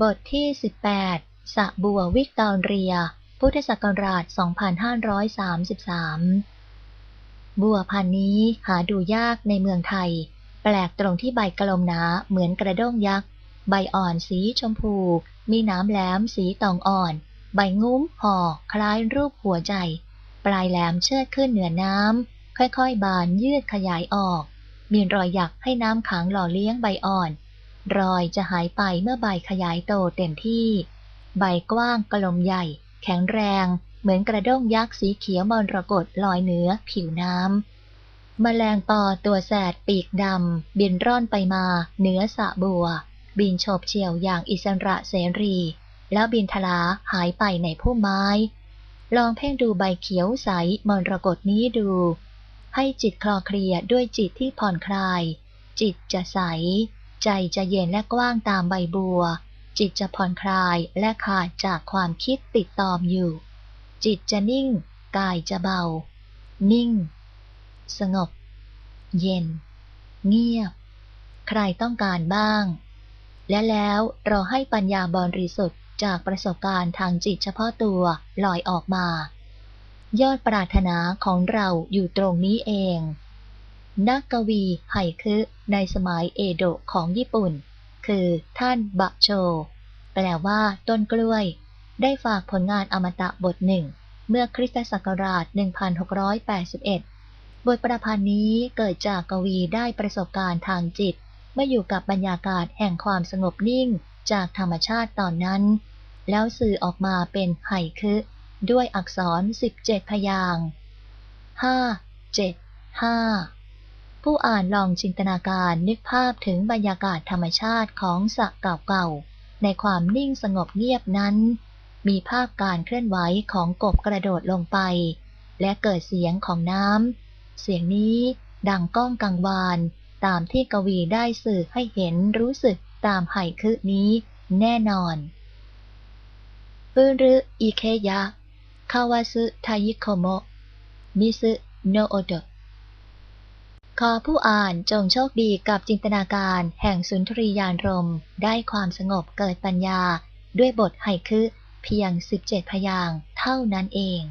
บทที่ 18 สะบัววิกตอเรีย พุทธศักราช 2533 บัวพันธุ์นี้หาดูยากในเมืองไทย แปลกตรงที่ใบกลมหนาเหมือนกระด้งยักษ์ ใบอ่อนสีชมพู มีน้ำแหลมสีตองอ่อน ใบงุ้มห่อคล้ายรูปหัวใจ ปลายแหลมเชิดขึ้นเหนือน้ำ ค่อยๆ บานยืดขยายออก มีรอยหยักให้น้ำขังหล่อเลี้ยงใบอ่อน รอยจะหายไปเมื่อใบขยายโตเต็มที่ ใบกว้างกลมใหญ่ แข็งแรง เหมือนกระด้งยักษ์สีเขียวมรกตลอยเหนือผิวน้ำแมลงปอตัวแสดปีกดำ บินร่อนไปมาเหนือสะบัว บินโฉบเฉี่ยวอย่างอิสระเสรี แล้วบินทลาหายไปในพุ่มไม้ ลองเพ่งดูใบเขียวใสมรกตนี้ดู ให้จิตคลอเคลียด้วยจิตที่ผ่อนคลาย จิตจะใส ใจจะเย็นและกว้างตามใบบัว จิตจะผ่อนคลายและขาดจากความคิดติดตอมอยู่ จิตจะนิ่ง กายจะเบา นิ่ง สงบ เย็น เงียบ ใครต้องการบ้าง และแล้วเราให้ปัญญาบริสุทธิ์จากประสบการณ์ทางจิตเฉพาะตัวลอยออกมา ยอดปรารถนาของเราอยู่ตรงนี้เอง นักกวีไฮคึในสมัยเอโดะของญี่ปุ่น คือท่านบะโช แปลว่าต้นกล้วย ได้ฝากผลงานอมตะบทหนึ่ง เมื่อคริสตศักราช 1681 บทประพันธ์นี้เกิดจากกวีได้ประสบการณ์ทางจิต เมื่ออยู่กับบรรยากาศแห่งความสงบนิ่งจากธรรมชาติตอนนั้น แล้วสื่อออกมาเป็นไฮคึด้วยอักษร 17 พยางค์ห้าเจ็ดห้า ผู้อ่านลองจินตนาการนึกภาพถึงบรรยากาศธรรมชาติของสระเก่าๆ ในความนิ่งสงบเงียบนั้น มีภาพการเคลื่อนไหวของกบกระโดดลงไป และเกิดเสียงของน้ำ เสียงนี้ดังก้องกังวาน ตามที่กวีได้สื่อให้เห็นรู้สึกตามไห่คือนี้แน่นอนฟุรุอิเคยะคาวาซึทายิโคโมะมิซึโนโอโดะ ขอผู้อ่านจงโชคดีกับจินตนาการแห่งสุนทรียานรม ได้ความสงบเกิดปัญญา ด้วยบทไฮคือเพียง 17 พยางเท่านั้นเอง